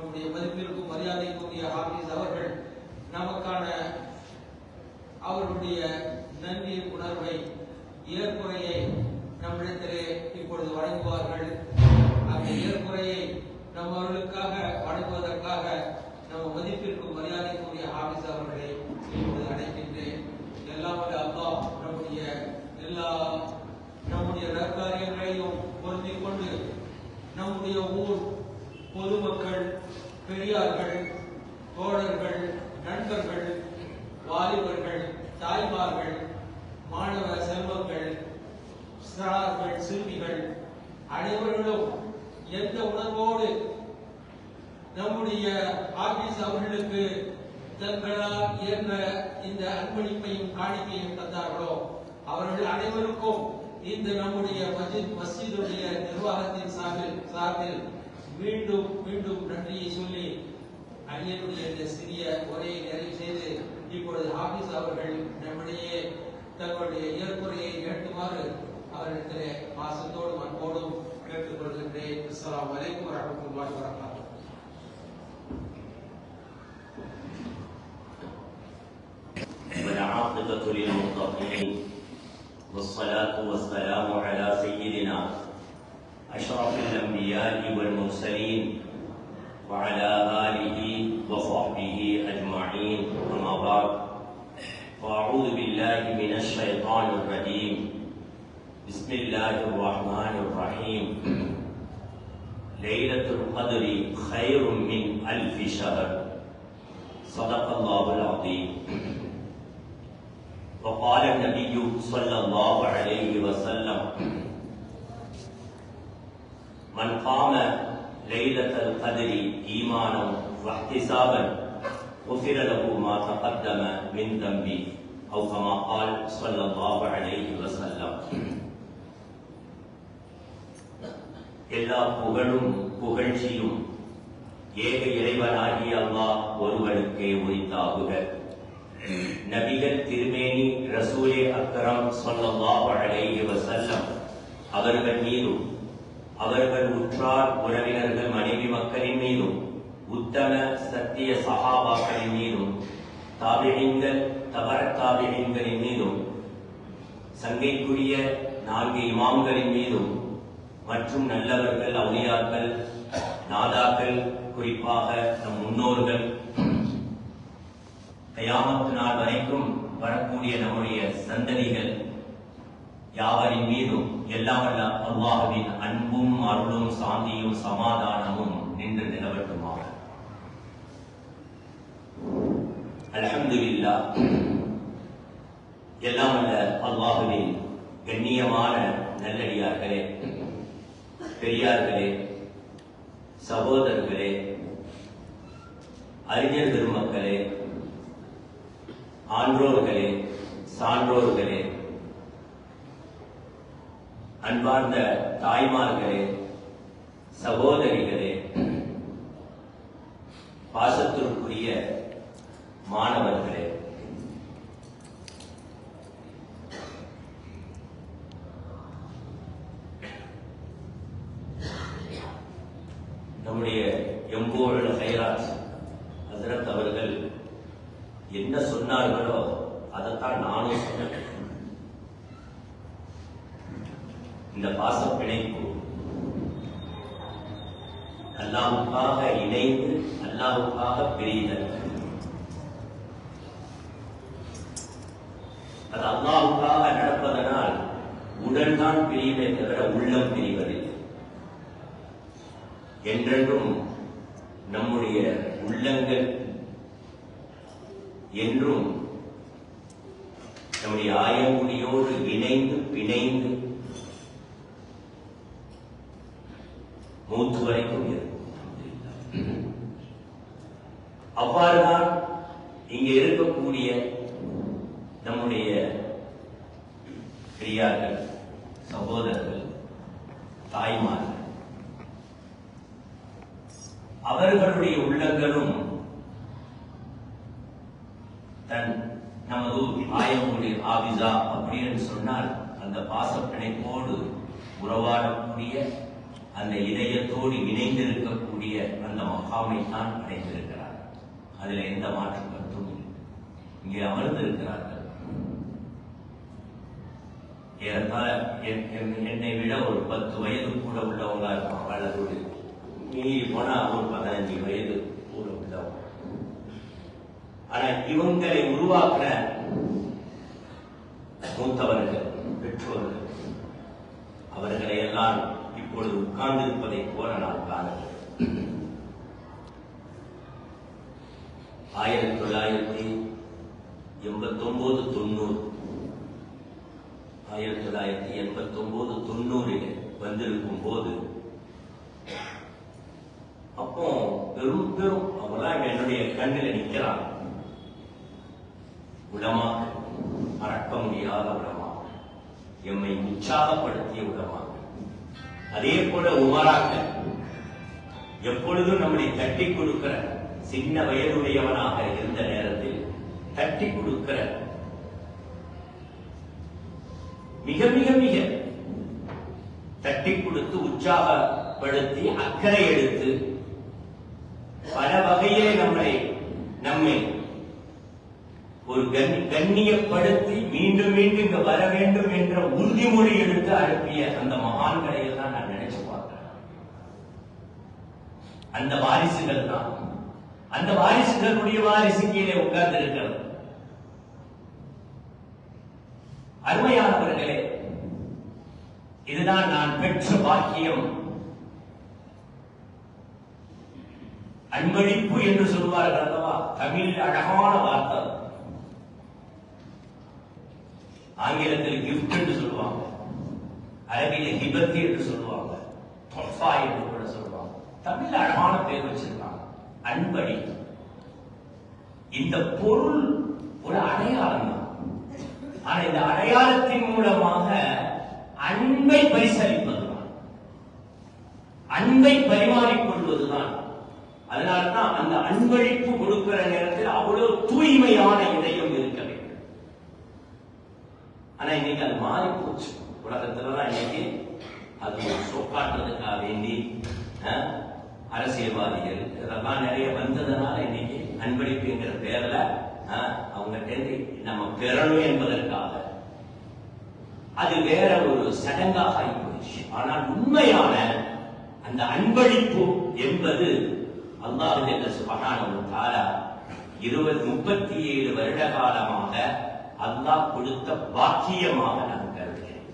நம்முடைய மதிப்பிற்கும் மரியாதைக்குரிய ஹாஃபிஸ் அவர்கள் நமக்கான அவர்களுடைய நன்றி உணர்வை ஏற்புரையை நம்மிடத்திலே இப்பொழுது வழங்குவார்கள். அந்த ஏற்புரையை நம் அவர்களுக்காக வழங்குவதற்காக நம்ம மதிப்பிற்கும் மரியாதைக்குரிய ஹாஃபிஸ் அவர்களை இப்பொழுது அழைக்கின்றேன். எல்லாம் அப்பா அல்லாஹ் நம்முடைய எல்லா நம்முடைய நற்காரியங்களையும் பொருந்திக் கொண்டு நம்முடைய ஊர் பொதுமக்கள் பெரியார்கள் தோழர்கள் நண்பர்கள் வாலிபர்கள் தாய்மார்கள் மாணவ செல்வங்கள் சிறார்கள் சிறுமிகள் அனைவர்களும் எந்த உணர்வோடு நம்முடைய ஆபீஸ் அவர்களுக்கு தங்களால் இயன்ற இந்த அர்ப்பணிப்பையும் காணிக்கையும் தந்தார்களோ அவர்கள் அனைவருக்கும் இந்த நம்முடைய மஸ்ஜிதுடைய நிர்வாகத்தின் சார்பில் சார்பில் மீண்டும் மீண்டும் நன்றியை சொல்லி அடியனுடைய இந்த சிறிய உரையை நிறைவு செய்து இப்பொழுது ஹாபிஸ் அவர்கள் நம்மிடையே தங்களுடைய ஏற்புரையை ஏற்றுமாறு அவரிடத்திலே பாசத்தோடும் அன்போடும் கேட்டுக்கொள்கின்றேன் அஸ்ஸலாமு அலைக்கும் வரஹ்மத்துல்லாஹி வபரகாத்துஹு والعاقبة للمتقين والصلاة والسلام على سيدنا اشرف الانبیاء والمرسلین وعلى آلہ وصحبہ اجمعین اما بعد فاعوذ باللہ من الشیطان الرجیم بسم اللہ الرحمن الرحیم لیلت القدر خیر من الف شہر صدق اللہ العظیم وقال النبی صلی اللہ علیہ وسلم من قام ليلة القدر إيمانا واحتسابا غفر له ما تقدم من ذنبه أو كما قال صلى الله عليه وسلم எல்லா புகழும் புகழ்ச்சியும் ஏக இறைவனாகிய அல்லாஹ் ஒருவனுக்கே உரித்தாகுக நபிகள் திருமேனி ரசூலே அக்கரம் ஸல்லல்லாஹு அலைஹி வஸல்லம் அவர்கள் மீதும் அவர்கள் உற்றார் உறவினர்கள் மனைவி மக்களின் மீதும் உத்தம சத்திய சகாபாக்களின் மீதும் தாபிகங்கள் தவற தாபிகங்களின் மீதும் சங்கைக்குரிய நான்கு இமாம்களின் மீதும் மற்றும் நல்லவர்கள் அவுலியாக்கள் நாதாக்கள் குறிப்பாக நம் முன்னோர்கள். கயாமத்து நாள் வரைக்கும் வரக்கூடிய நம்முடைய சந்ததிகள் யாவரின் மீதும் எல்லாவல்ல வல்ல அன்பும் அருளும் சாந்தியும் சமாதானமும் நின்று நிலவட்டுமாக. அலமது இல்லா வல்ல அல்லாஹுவின் கண்ணியமான நல்லடியார்களே பெரியார்களே சகோதரர்களே அறிஞர் பெருமக்களே ஆன்றோர்களே சான்றோர்களே அன்பார்ந்த தாய்மார்களே சகோதரிகளே பாசத்திற்குரிய மாணவர்களே. நம்முடைய எம்போழல் ஹைராஜ் ஹசரத் அவர்கள் என்ன சொன்னார்களோ அதைத்தான் நானும் சொன்னேன். இந்த பாச பிணைப்பு. அல்லாவுக்காக இணைந்து அல்லாவுக்காக பிரிதல். அது அல்லாவுக்காக நடப்பதனால் உடல்தான் பிரியுமே தவிர உள்ளம் பிரிவதில்லை. என்றென்றும் நம்முடைய உள்ளங்கள் என்றும் நம்முடைய ஆயங்குடியோடு இணைந்து பிணைந்து மூத்து வரைக்கும் இருக்கும் அவ்வாறுதான் இங்கே இருக்கக்கூடிய நம்முடைய பெரியார்கள் சகோதரர்கள் தாய்மார்கள் அவர்களுடைய உள்ளங்களும் தன் நமது ஆயமுடைய ஆபிசா அப்படின்னு சொன்னால் அந்த பாச பிணைப்போடு உறவாடக்கூடிய அந்த இதயத்தோடு இணைந்திருக்கக்கூடிய அந்த மகாமை தான் அடைந்திருக்கிறார். அதுல எந்த மாற்று கருத்தும் இல்லை. இங்கே அமர்ந்திருக்கிறார்கள். ஏறத்தாழ என்- என்னை விட ஒரு பத்து வயது கூட உள்ளவங்களா இருப்பாங்க. அல்லது மீறி போனா ஒரு பதினஞ்சு வயது கூட உள்ளவங்க. ஆனா இவங்களை உருவாக்குற மூத்தவர்கள் பெற்றோர்கள் அவர்களை எல்லாம் இப்பொழுது உட்கார்ந்திருப்பதை போல நான் காணவில்லை. ஆயிரத்தி தொள்ளாயிரத்தி எண்பத்தி ஒன்பது தொண்ணூறு. ஆயிரத்தி தொள்ளாயிரத்தி எண்பத்தொன்பது தொண்ணூறில் வந்திருக்கும் போது அப்போ பெரும் பெரும் அவெல்லாம் என்னுடைய கண்ணில் நிற்கிறான். உடமா மறக்க முடியாத உடமா எம்மை உற்சாகப்படுத்திய உடமா அதே போல உமராக்கள் எப்பொழுதும் நம்மளை தட்டி கொடுக்கிற சின்ன வயதுடையவனாக இருந்த நேரத்தில் தட்டி கொடுக்கிற மிக மிக மிக தட்டி கொடுத்து உற்சாகப்படுத்தி அக்கறை எடுத்து பல வகையிலே நம்மளை நம்மை ஒரு கண்- கண்ணியப்படுத்தி மீண்டும் மீண்டும் இங்க வர வேண்டும் என்ற உறுதிமொழி எடுத்து அனுப்பிய அந்த மகான்களை எல்லாம் அந்த வாரிசுகள் தான். அந்த வாரிசுகளுடைய வாரிசு கீழே உட்கார்ந்து இருக்கிறது அருமையானவர்களே இதுதான் நான் பெற்ற பாக்கியம். அன்பளிப்பு என்று சொல்வார்கள் அல்லவா? தமிழ் அழகான வார்த்தை. ஆங்கிலத்தில் கிஃப்ட் என்று சொல்லுவாங்க அரபியில் ஹிபத்தி என்று சொல்லுவாங்க தொஃபா என்று சொல்லுவாங்க தமிழ்ல அழகான பேர் வச்சிருக்காங்க. அன்படி. இந்த பொருள் ஒரு அடையாளம். தான் ஆனா இந்த அடையாளத்தின் மூலமாக அன்பை பரிசளிப்பதுதான். அன்பை பரிமாறிக்கொள்வதுதான். அதனால்தான் அந்த அன்பளிப்பு கொடுக்கிற நேரத்தில் அவ்வளவு தூய்மையான இதயம் இருக்க வேண்டும். ஆனா இன்னைக்கு அது மாறி போச்சு உலகத்துலதான் இன்னைக்கு அது சொக்காட்டுறதுக்காக வேண்டி அஹ், அரசியல்வாதிகள். இதெல்லாம் நிறைய வந்ததுனால இன்னைக்கு அன்பளிப்புங்கிற பேர்ல அவங்க தேடி நம்ம பெறணும் என்பதற்காக. அது வேற ஒரு சடங்காக ஆகிப்போச்சு. ஆனால் உண்மையான அந்த அன்பளிப்பு என்பது அல்லாஹ் ஜல்ல சுப்ஹானஹு வ தஆலா இருபது முப்பத்தி ஏழு வருட காலமாக அல்லாஹ் கொடுத்த பாக்கியமாக நான் கருதுகிறேன்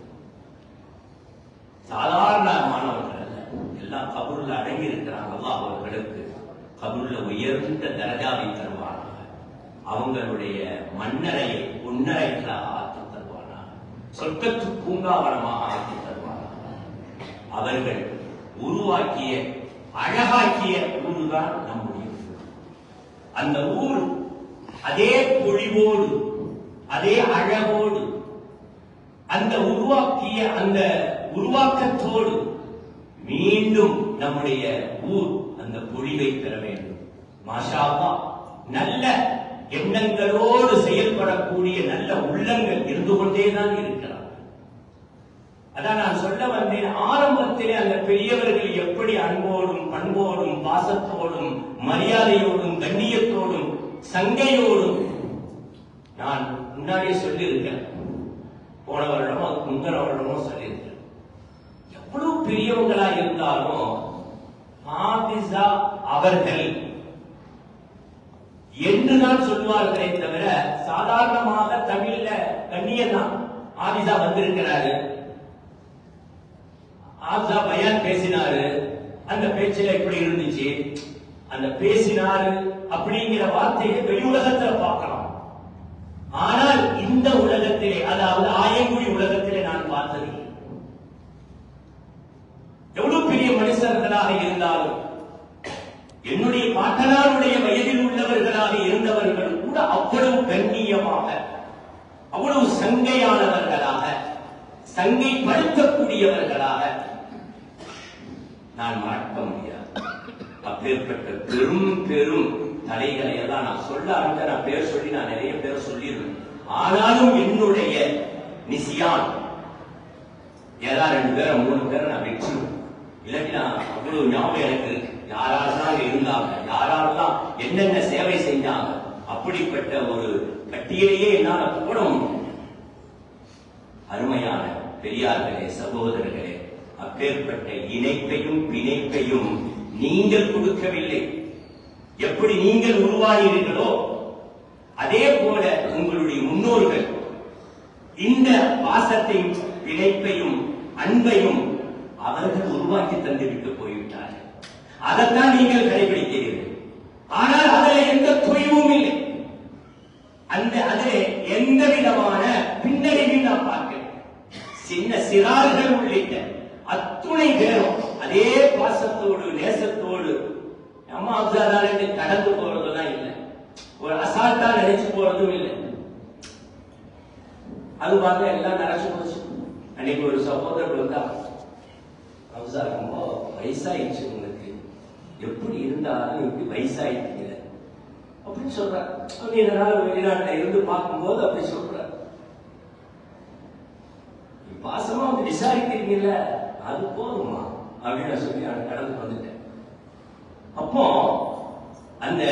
சாதாரணமானவர்கள் எல்லாம் கபூர்ல அடங்கி இருக்கிறாங்க அல்லாஹ் அவர்களுக்கு. கபூர்ல உயர்ந்த தரஜாவை தருவானாக. அவங்களுடைய மன்னரையை பொன்னறைகளாக ஆக்கி தருவானாக. சொர்க்கத்து பூங்காவனமாக ஆக்கி தருவானாக. அவர்கள் உருவாக்கிய அழகாக்கிய ஊருதான் நம்முடைய அந்த ஊர் அதே பொழிவோடு அதே அழகோடு அந்த உருவாக்கிய அந்த உருவாக்கத்தோடு மீண்டும் நம்முடைய ஊர் அந்த பொழிவை பெற வேண்டும். மாஷாவா நல்ல எண்ணங்களோடு செயல்படக்கூடிய நல்ல உள்ளங்கள் இருந்து கொண்டேதான் இருக்கிறார் அதான் நான் சொல்ல வந்தேன் ஆரம்பத்திலே அந்த பெரியவர்கள் எப்படி அன்போடும் பண்போடும் பாசத்தோடும் மரியாதையோடும் கண்ணியத்தோடும் சங்கையோடும் நான் முன்னாடியே சொல்லியிருக்கேன். போன வருடமோ அதுக்கு முந்தின வருடமோ சொல்லியிருக்கேன். எவ்வளவு பெரியவங்களா இருந்தாலும் ஹாபிஸா அவர்கள். என்றுதான் சொல்லுவார்களே தவிர சாதாரணமாக தமிழ்ல கண்ணியம் தான் ஆபிசா வந்திருக்கிறாரு. ஆப்சா பயான் பேசினாரு. அந்த பேச்சில இப்படி இருந்துச்சு. அந்த பேசினாரு அப்படிங்கிற வார்த்தையை வெளி உலகத்துல பார்க்கலாம். ஆனால் இந்த உலகத்திலே அதாவது ஆயங்குடி உலகத்திலே நான் பார்த்தது எவ்வளவு பெரிய மனுஷர்களாக இருந்தாலும் என்னுடைய பாட்டனாருடைய வயதில் உள்ளவர்களாக இருந்தவர்கள் கூட அவ்வளவு கண்ணியமாக அவ்வளவு சங்கையானவர்களாக சங்கைப்படுத்தக்கூடியவர்களாக நான் மறக்க முடியாது. அப்பேற்பட்ட பெரும் பெரும் தலைகளை எல்லாம் நான் சொல்ல ஆரம்பித்த நான் பேர் சொல்லி நான் நிறைய பேர் சொல்லிடுவேன் ஆனாலும் என்னுடைய நிசியான் ஏதாவது ரெண்டு பேரை மூணு பேரை நான் வெற்றிடுவேன் இல்லாட்டி அவ்வளவு ஞாபகம் எனக்கு. இருக்கு யாரெல்லாம் இருந்தாங்க? யாரெல்லாம் என்னென்ன சேவை செஞ்சாங்க? அப்படிப்பட்ட ஒரு கட்டியலையே என்னால போட முடியும் அருமையான பெரியார்களே சகோதரர்களே அப்பேற்பட்ட இணைப்பையும் பிணைப்பையும் நீங்கள் கொடுக்கவில்லை. எப்படி நீங்கள் உருவாகிறீர்களோ அதே போல உங்களுடைய முன்னோர்கள் இந்த பாசத்தையும் பிணைப்பையும் அன்பையும் அவர்கள் உருவாக்கி தந்துவிட்டு போய்விட்டார்கள். அதைத்தான் நீங்கள் கடைபிடிக்கிறீர்கள் ஆனால் அதில் எந்த தொய்வும் இல்லை அந்த அதிலே எந்த விதமான பின்னடைவையும் நான் பார்க்கிறேன் சின்ன சிறார்கள் உள்ளிட்ட அத்துணை பேரும் அதே பாசத்தோடு நேசத்தோடு அம்மா அப்சாதாரத்தை கடந்து போறதெல்லாம் இல்லை ஒரு அசால்ட்டா நினைச்சு போறதும் இல்லை அது பார்த்து எல்லாம் நினைச்சு போச்சு அன்னைக்கு ஒரு சகோதரர் வந்தா அப்சா ரொம்ப வயசாயிடுச்சு உங்களுக்கு எப்படி இருந்தாலும் இப்படி வயசாயிட்டீங்க அப்படின்னு சொல்றார் நீண்ட நாள் வெளிநாட்டுல இருந்து பார்க்கும்போது அப்படி சொல்றார் நீ பாசமா வந்து விசாரிக்கிறீங்கல்ல அது போதுமா? அப்படின்னு நான் சொல்லி நான் கடந்து வந்துட்டேன். அப்போ அந்த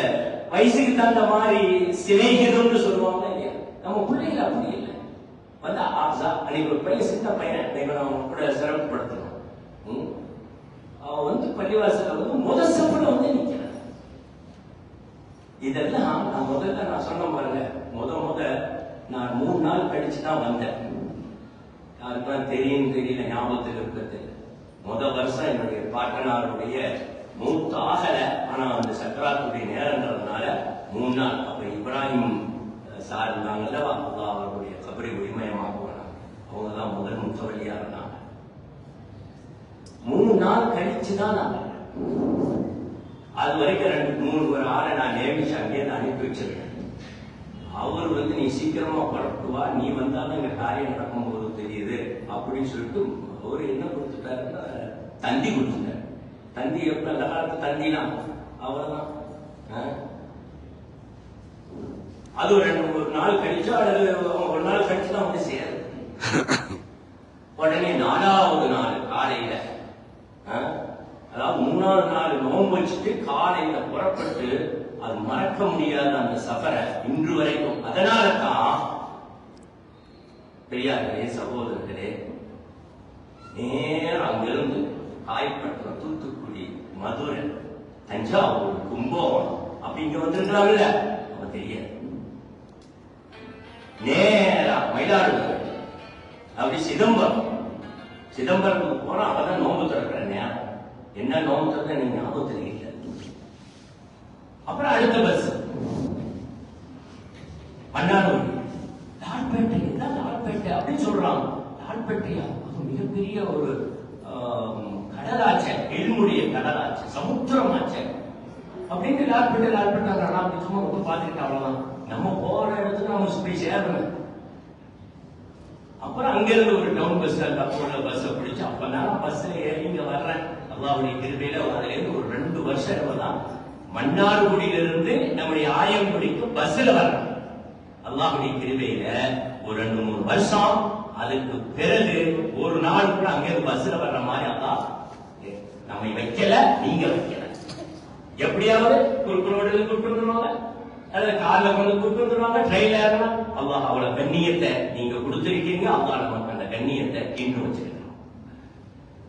வயசுக்கு தகுந்த மாதிரி சிநேகிதம்னு சொல்லுவாங்க இல்லையா? நம்ம பிள்ளைகள் அப்படி இல்லை. வந்து ஆப்சா அன்னைக்கு ஒரு பையன் சின்ன பையன் அன்னைக்கு நம்ம கூட சிறப்புப்படுத்தணும் ம். அவன் வந்து பள்ளிவாசல வந்து முத சப்பட வந்து நிக்கிறான். இதெல்லாம் நான் முதல்ல நான் சொன்ன பாருங்க. முத முத நான் மூணு நாள் கழிச்சு தான் வந்தேன். யாருக்கெல்லாம் தெரியும் தெரியல ஞாபகத்தில் இருக்கிறது. முத வருஷம் என்னுடைய பாட்டனாருடைய மூத்த ஆகல ஆனா அந்த சக்கராத்துடைய நேரங்கிறதுனால மூணு நாள். அப்ப இப்ராஹிம் சார் இருந்தாங்கல்ல அல்லா அவருடைய கபரி ஒளிமயமாக்குவாங்க அவங்க தான் முதல் முத்தவழியா இருந்தாங்க மூணு நாள் கழிச்சுதான் அது வரைக்கும் ரெண்டு மூணு ஒரு ஆளை நான் நியமிச்சு அங்கேயே அனுப்பி வச்சிருக்கேன். அவர் வந்து நீ சீக்கிரமா புறப்பட்டு வா. நீ வந்தாலும் எங்க காரியம் நடக்கும்போது தெரியுது. அப்படின்னு சொல்லிட்டு அவர் என்ன கொடுத்துட்டாருன்னா தந்தி கொடுத்துட்டார். தந்தி எப்ப அந்த காலத்து தந்தினா? அவ்வளவுதான். அது ஒரு ரெண்டு ஒரு நாள் கழிச்சா அல்லது ஒரு நாள் கழிச்சு தான் வந்து சேரும். உடனே நாலாவது நாள் காலையில அதாவது மூணாவது நாள் நோன்பு வச்சுட்டு காலையில புறப்பட்டு அது மறக்க முடியாத அந்த சஃபரை இன்று வரைக்கும். அதனால தான் பெரியார்களே சகோதரர்களே நேரம் அங்கிருந்து காயப்பட்டினம் தூத்துக்குடி மதுரை தஞ்சாவூர் கும்பகோணம் அப்படி இங்க வந்திருக்கலாம்ல? அப்ப தெரியாது. நேரா மயிலாடுதுறை அப்படி சிதம்பரம். சிதம்பரத்துக்கு போனா அவதான் நோம்பு திறக்கிற நேரம். என்ன நோம்பு திறக்க எனக்கு ஞாபகத்தில் இல்லை அப்புறம் அடுத்த பஸ் மன்னார்குடி. லால்பேட்டை என்ன லால்பேட்டை அப்படின்னு சொல்றாங்க. லால்பேட்டையா? மிகப்பெரிய ஒரு கடலாச்ச கடலாச்சை கடலாச்ச கடலாச்சை சமுத்திரமாச்சை. அப்படின்னு லால்பேட்டை லால்பேட்டை அப்படின்னு சும்மா ரொம்ப பார்த்துக்கிட்டு அவ்வளவுதான். நம்ம போற இடத்துக்கு நம்ம போய் சேரணும். அப்புறம் அங்கிருந்து ஒரு டவுன் பஸ் அப்போல பஸ் பிடிச்சு அப்ப நான் பஸ்ல ஏறி இங்க வர்றேன். அல்லாவுடைய கிருபையில அதுல இருந்து ஒரு ரெண்டு வருஷம் தான் மன்னார்குடியிலிருந்து நம்முடைய ஆயங்குடிக்கு பஸ்ல வர்றேன். அல்லாவுடைய கிருபையில ஒரு ரெண்டு மூணு வருஷம் அதுக்கு பிறகு ஒரு நாள் கூட அங்கே பஸ்ல வர்ற மாதிரி அப்பா நம்மை வைக்கல நீங்க வைக்கல. எப்படியாவது குறுக்குறோடு கூப்பிட்டு வந்துருவாங்க. அல்லது கார்ல கொண்டு கூப்பிட்டு வந்துருவாங்க ட்ரெயின்ல ஏறலாம். அல்லாஹ் அவ்வளவு கண்ணியத்தை நீங்க கொடுத்துருக்கீங்க அல்லாஹ் நமக்கு அந்த கண்ணியத்தை இன்னும் வச்சிருக்கணும்.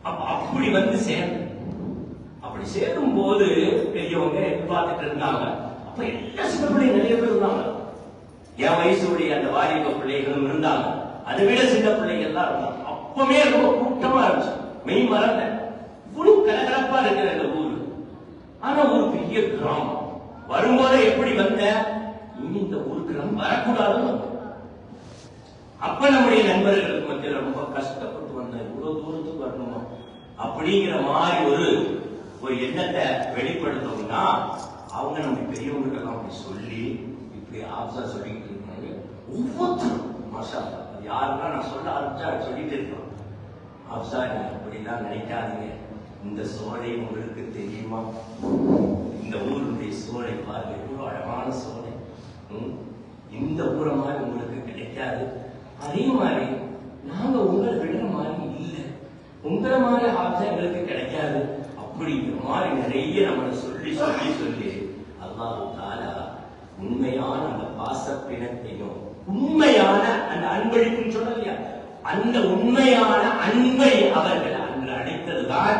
அப்ப அப்படி வந்து சேர்ந்து அப்படி சேரும் போது பெரியவங்க எதிர்பார்த்துட்டு இருந்தாங்க. அப்ப எல்லா சின்ன பிள்ளைங்க நிறைய பேர் இருந்தாங்க. என் வயசுடைய அந்த வாலிப பிள்ளைகளும் இருந்தாங்க. அதை விட சின்ன பிள்ளைங்க எல்லாம் இருந்தாங்க அப்பவே ரொம்ப கூட்டமா இருந்துச்சு. மெய் மறந்த. இவ்வளவு கலகலப்பா இருக்கிற இந்த ஊரு. ஆனா ஒரு பெரிய கிராமம். வரும்போது எப்படி வந்த? இனி இந்த ஊருக்கு கிராமம் வரக்கூடாதுன்னு அப்ப நம்முடைய நண்பர்களுக்கு மத்தியில் ரொம்ப கஷ்டப்பட்டு வந்தேன் இவ்வளவு தூரத்துக்கு வரணுமா? அப்படிங்கிற மாதிரி ஒரு ஒரு எண்ணத்தை வெளிப்படுத்தணும்னா அவங்க நம்ம பெரியவங்க எல்லாம் அப்படி சொல்லி இப்படி ஆப்சா சொல்லிக்கிட்டு இருக்காங்க. ஒவ்வொருத்தரும் மசாலா யாருன்னா நான் சொல்ல ஆரம்பிச்சா சொல்லிட்டு இருக்கோம் ஆப்சா அப்படிலாம் நினைக்காதீங்க. இந்த சோலை உங்களுக்கு தெரியுமா? இந்த ஊருடைய சோலை பாருங்க எவ்வளவு அழகான சோலை. இந்த ஊரை மாதிரி உங்களுக்கு கிடைக்காது. அதே மாதிரி நாங்க உங்களை விடுற மாதிரி இல்லை. உங்களை மாதிரி ஆப்ஷன் எங்களுக்கு கிடைக்காது. அப்படிங்கிற மாதிரி நிறைய நம்மளை சொல்லி சொல்லி சொல்லி அல்லாஹு தாலா உண்மையான அந்த பாசப்பிணத்தையும் உண்மையான அந்த அன்பளிப்புன்னு சொல்லலையா? அந்த உண்மையான அன்பை அவர்கள் அன்று அழைத்ததுதான்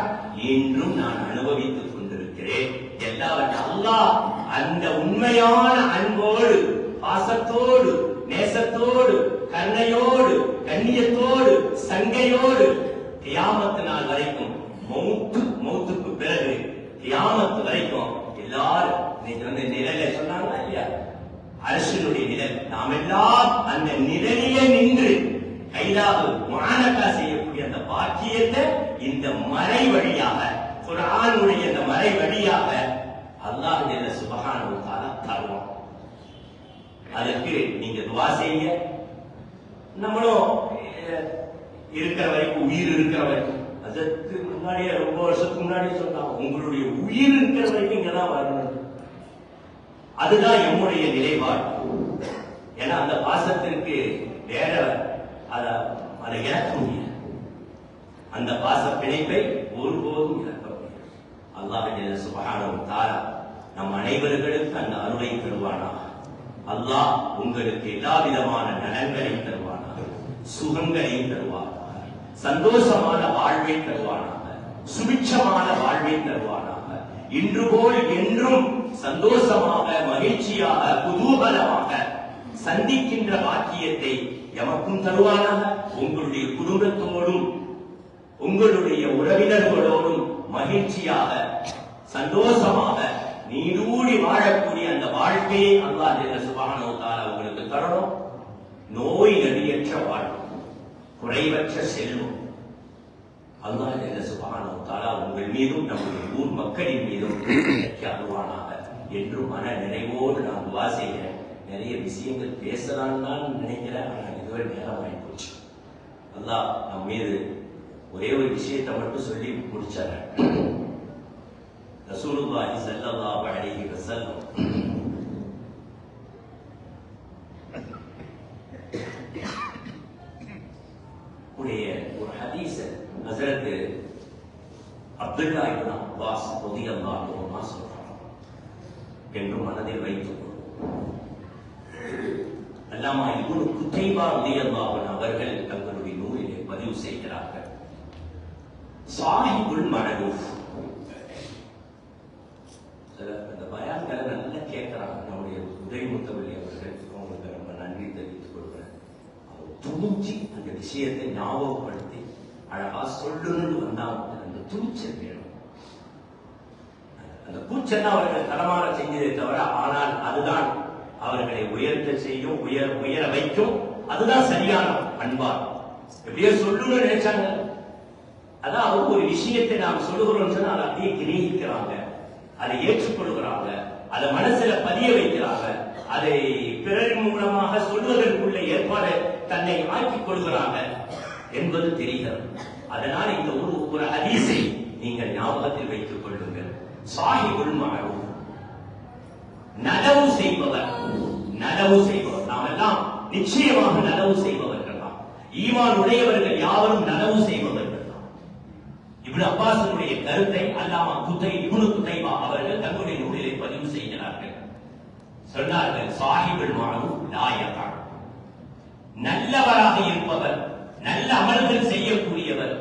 என்றும் நான் அனுபவித்துக் கொண்டிருக்கிறேன். எல்லாவற்றை அல்லாஹ் அந்த உண்மையான அன்போடு பாசத்தோடு நேசத்தோடு கருணையோடு கண்ணியத்தோடு சங்கையோடு தியாமத்து நாள் வரைக்கும் மௌத்து மௌத்துக்கு பிறகு தியாமத்து வரைக்கும் எல்லாரும் நீங்க வந்து நிழல சொன்னாங்களா இல்லையா? அரசனுடைய நிழல் நாம் எல்லாம் அந்த நிழலிலே நின்று கைலாவு மானக்கா செய்யக்கூடிய அந்த பாக்கியத்தை இந்த மறை வழியாக குரானுடைய இந்த மறை வழியாக அல்லாஹ் சுபகான தருவோம் அதற்கு நீங்க துவா செய்ய நம்மளும் இருக்கிற வரைக்கும் உயிர் இருக்கிற வரைக்கும் அதற்கு முன்னாடியே ரொம்ப வருஷத்துக்கு முன்னாடியே சொன்னாங்க உங்களுடைய உயிர் இருக்கிற வரைக்கும் இங்கதான் வரணும் அதுதான் எம்முடைய நிலைப்பாடு. ஏன்னா அந்த பாசத்திற்கு வேற அதை அதை இழக்க முடியாது. அந்த பாச பிணைப்பை ஒருபோதும் இழக்க முடியாது. அல்லாஹ் ஜல்ல தாரா நம் அனைவர்களுக்கு அந்த அருளை தருவானா அல்லாஹ் உங்களுக்கு எல்லா விதமான நலன்களையும் தருவானா சுகங்களையும் தருவானாக. சந்தோஷமான வாழ்வை தருவானாக. சுபிட்சமான வாழ்வை தருவானாக. இன்று போல் என்றும் சந்தோஷமாக மகிழ்ச்சியாக குதூகலமாக சந்திக்கின்ற பாக்கியத்தை எமக்கும் தருவானாக உங்களுடைய குடும்பத்தோடும் உங்களுடைய உறவினர்களோடும் மகிழ்ச்சியாக சந்தோஷமாக நீடூடி வாழக்கூடிய அந்த வாழ்க்கையை அல்லா ஜல்ல சுப்ஹானஹு உங்களுக்கு தரணும். நோய் நடியற்ற வாழ்வு குறைவற்ற செல்வம். அல்லா ஜல்ல உங்கள் மீதும் நம்முடைய ஊர் மக்களின் மீதும் அருவானா என்று மன நிறைவோடு நான் துவா செய்கிறேன். நிறைய விஷயங்கள் பேசலான்னு தான் நினைக்கிறேன். ஆனால் இதுவரை நேரம் ஆகி போச்சு. அல்லாஹ் நம் மீது ஒரே ஒரு விஷயத்தை மட்டும் சொல்லி முடிச்சாங்க ரசூலுல்லாஹி ஸல்லல்லாஹு அலைஹி வஸல்லம். உடைய ஒரு ஹதீஸ் ஹசரத் அப்துல்லா இப்னு அப்பாஸ் ரலியல்லாஹு அன்ஹு சொல்றாங்க. என்று மனதில் வைத்துக் அல்லாமா இப்னு குத்தைபா உதயபாவன் அவர்கள் தங்களுடைய நூலிலே பதிவு செய்கிறார்கள். சாஹிபுல் மனதூஃப் அந்த பயான்களை நல்லா கேட்கிறாங்க. நம்முடைய உதயமுத்தவள்ளி அவர்கள் அவங்களுக்கு ரொம்ப நன்றி தெரிவித்துக் கொள்கிறேன். அவர் துணிச்சு அந்த விஷயத்தை ஞாபகப்படுத்தி அழகா சொல்லணும்னு வந்தாங்க அந்த துணிச்சல் வேணும் கூச்சல் அவர்கள் தரமாற செஞ்சதே தவிர ஆனால் அதுதான் அவர்களை உயர்த்த செய்யும் உயர் உயர வைக்கும். அதுதான் சரியான அன்பார் எப்படியோ சொல்லணும்னு நினைச்சாங்க. அதான் அவங்க ஒரு விஷயத்தை நாம் சொல்லுகிறோம் சொன்னா அதை அப்படியே கிரகிக்கிறாங்க. அதை ஏற்றுக்கொள்கிறாங்க. அதை மனசுல பதிய வைக்கிறாங்க. அதை பிறர் மூலமாக சொல்வதற்குள்ள ஏற்பாடு தன்னை ஆக்கிக் கொள்கிறாங்க என்பது தெரிகிறது. அதனால் இந்த ஒரு ஒரு அதிசை நீங்கள் ஞாபகத்தில் வைத்துக் கொள்ளுங்கள். சாஹிபுல் மகரூப் நலவு செய்பவர் நலவு செய்பவர். நாம் எல்லாம் நிச்சயமாக நலவு செய்பவர்கள் தான். ஈமான் உடையவர்கள் யாவரும் நலவு செய்பவர்கள் தான். இப்னு அப்பாசனுடைய கருத்தை அல்லாமா குத்தை இப்னு குத்தைபா அவர்கள் தங்களுடைய நூலிலே பதிவு செய்கிறார்கள். சொன்னார்கள் சாஹிபுல் மானூப் லாயகா நல்லவராக இருப்பவர் நல்ல அமல்கள் செய்யக்கூடியவர்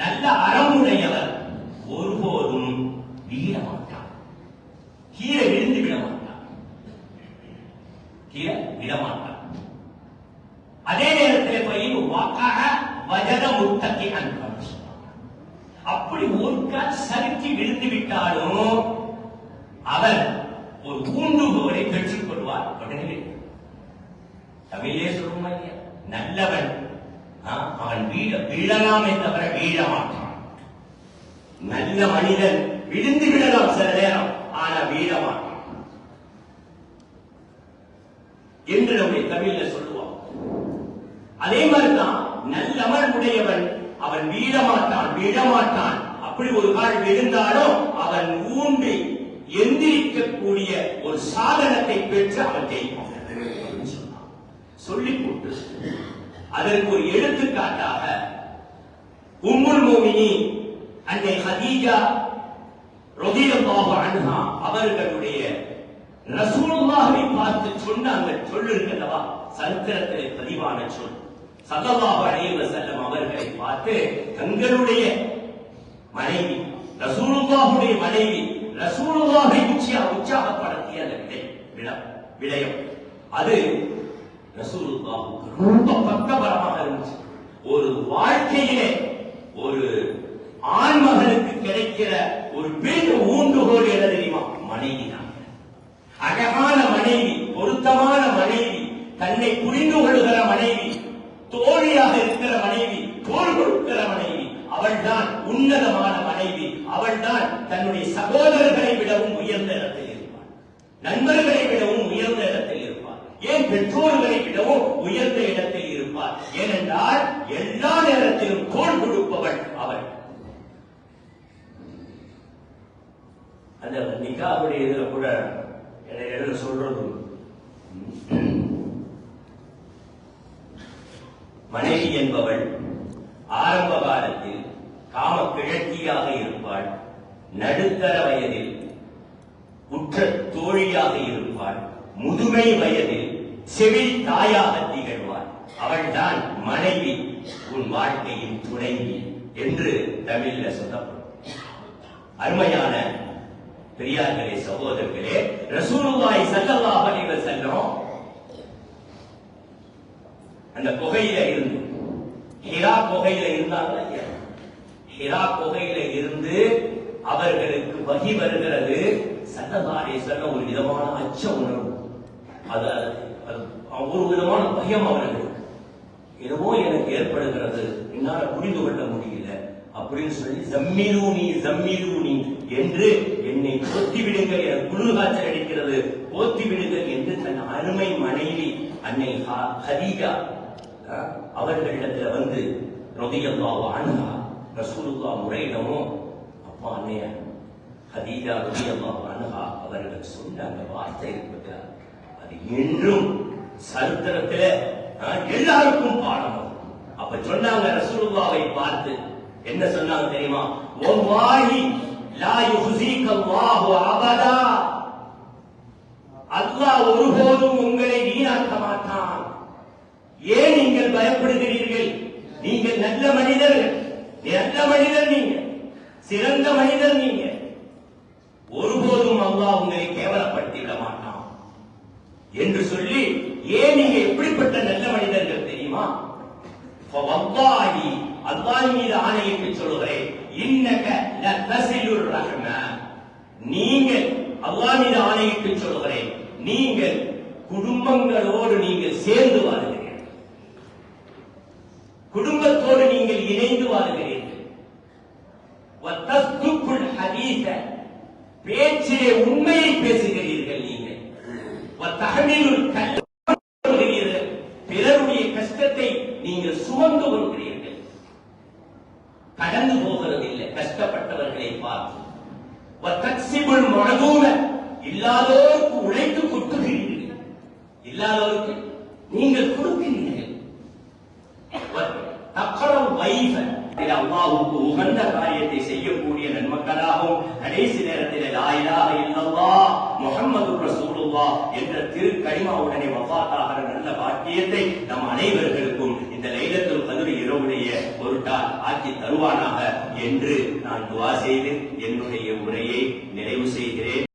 நல்ல அறமுடையவர் ஒருபோதும் வீழ மாட்டான். கீழே விழுந்து விட மாட்டான். கீழே விடமாட்டான் அதே நேரத்தில் போய் வாக்காக வஜத முத்தகி அன்பு அப்படி ஒரு சறுக்கி விழுந்து விட்டாலும் அவர் ஒரு ஊண்டுகோலை பெற்றுக் கொள்வார் உடனே தமிழே சொல்லுமா இல்லையா? நல்லவன் அவன் வீழ வீழலாமே தவிர வீழ மாட்டான். நல்ல மனிதன் விழுந்து விடலாம் சில நேரம் ஆனா வீழ மாட்டான் என்று நம்முடைய தமிழ்ல சொல்லுவான் அதே மாதிரிதான் நல்லவன் உடையவன் அவன் வீழ மாட்டான் மாட்டான் அப்படி ஒரு கால் விழுந்தாலும் அவன் ஊன்றி எந்திரிக்கக்கூடிய ஒரு சாதனத்தை பெற்று அவன் ஜெயிப்பான் சொல்லி போட்டு அதற்கு ஒரு எடுத்துக்காட்டாக உம்முல் மோமினி அன்னை ஹதீஜா ரலியல்லாஹு அன்ஹா அவர்களுடைய ரசூலுல்லாஹை பார்த்து சொன்ன அந்த சொல் இருக்கல்லவா சரித்திரத்தில் பதிவான சொல். சல்லல்லாஹு அலைஹி வஸல்லம் அவர்களை பார்த்து தங்களுடைய மனைவி ரசூலுல்லாஹுடைய மனைவி ரசூலுல்லாஹை உச்சியா உற்சாகப்படுத்திய அந்த விடை விடம் விடயம். அது ரசூலுல்லாஹுக்கு ரொம்ப பக்கபலமாக இருந்துச்சு. ஒரு வாழ்க்கையிலே ஒரு ஆண்மகனுக்கு கிடைக்கிற ஒரு பெரிய ஊன்றுகோல் என்ன தெரியுமா? மனைவி தான். அழகான மனைவி பொருத்தமான மனைவி தன்னை புரிந்து கொள்கிற மனைவி தோழியாக இருக்கிற மனைவி தோல் கொடுக்கிற மனைவி அவள்தான் உன்னதமான மனைவி அவள்தான் தன்னுடைய சகோதரர்களை விடவும் உயர்ந்த இடத்தில் இருப்பாள். நண்பர்களை விடவும் உயர்ந்த இடத்தில் இருப்பார் ஏன் பெற்றோர்களை விடவும் உயர்ந்த இடத்தில் இருப்பார் ஏனென்றால் எல்லா நேரத்திலும் தோல் கொடுப்பவள் அவள். அந்த நிக்காவுடைய இதில் கூட என்னை எழுத சொல்றது மனைவி என்பவள் ஆரம்ப காலத்தில் காம கிழக்கியாக இருப்பாள் நடுத்தர வயதில் உற்ற தோழியாக இருப்பாள் முதுமை வயதில் செவில் தாயாக திகழ்வாள். அவள்தான் மனைவி உன் வாழ்க்கையின் துணைவி என்று தமிழ்ல சொல்லப்படும். அருமையான பெரியார்களே சகோதரர்களே ரசூலுல்லாஹி ஸல்லல்லாஹு அலைஹி வஸல்லம் அந்த குகையில இருந்து ஹிரா குகையில இருந்தாங்களா? ஹிரா குகையில இருந்து அவர்களுக்கு வகி வருகிறது. சல்லல்லாஹு சொல்ல ஒரு விதமான அச்ச உணர்வு. அது ஒரு விதமான பயம் அவர்களுக்கு எதுவோ எனக்கு ஏற்படுகிறது. என்னால புரிந்து கொள்ள முடியல. அப்படின்னு சொல்லி ஜம்மிலூனி ஜம்மிலூனி என்று என்னை போத்தி விடுங்கள் என குளிர் காய்ச்சல் அடிக்கிறது. போத்தி விடுங்கள் என்று தன் அருமை மனைவி அன்னை ஹதீஜா அவர்களிடத்துல வந்து ரதியல்லாஹு அன்ஹா ரசூலுல்லா முறையிடமோ அப்பா அன்னைய ஹதீஜா ரதியல்லாஹு அன்ஹா அவர்கள் சொன்ன அந்த வார்த்தை இருக்கிறார். அது என்றும் சரித்திரத்துல எல்லாருக்கும் பாடம் அப்ப சொன்னாங்க ரசூலுல்லாவை பார்த்து என்ன சொன்னாங்க தெரியுமா? ஓ லா அல்லாஹ் ஒருபோதும் உங்களை வீணாக்க மாட்டான். ஏன் நீங்கள் பயப்படுகிறீர்கள்? நீங்கள் நல்ல மனிதர் நல்ல மனிதர் நீங்க. சிறந்த மனிதர் நீங்க. ஒருபோதும் அல்லாஹ் உங்களை கேவலப்படுத்திவிட மாட்டான். என்று சொல்லி ஏன் நீங்க எப்படிப்பட்ட நல்ல மனிதர்கள் தெரியுமா? அல்லாஹி அல்லாஹ் மீது ஆணையிட்டு சொல்லுகிறேன். இன்னக லதசிலுர் ரஹ்ம நீங்கள் அல்லாஹ் மீது ஆணையிட்டு சொல்கிறேன் நீங்கள் குடும்பங்களோடு நீங்கள் சேர்ந்து வாழுகிறீர்கள். குடும்பத்தோடு நீங்கள் இணைந்து வாழுகிறீர்கள். வத்தஸ்துக்குல் ஹதீஸ பேச்சிலே உண்மையை பேசுகிறீர்கள் நீங்கள். வத்தஹமீலுல் கல்ல கஷ்டப்பட்டவர்களை பார்த்து வத்தக்சிபுல் மழதூம இல்லாதோருக்கு உழைத்து கொட்டுகிறீர்கள். இல்லாதோருக்கு நீங்கள் கொடுக்கிறீர்கள். தக்கரம் வைஃப அல்லாஹுக்கு உகந்த காரியத்தை செய்யக்கூடிய நன்மக்களாகவும் கடைசி நேரத்தில் லாயிலாக இல்லவா முகமது முஹம்மது என்ற திரு கலிமாவுடனே வஃபாத்தாகிற நல்ல பாக்கியத்தை நம் அனைவர்களுக்கும் இந்த லைலத்தில் கதிரி இரவுடைய பொருட்டால் ஆக்கி தருவானாக. என்று நான் துவா செய்து என்னுடைய உரையை நிறைவு செய்கிறேன்.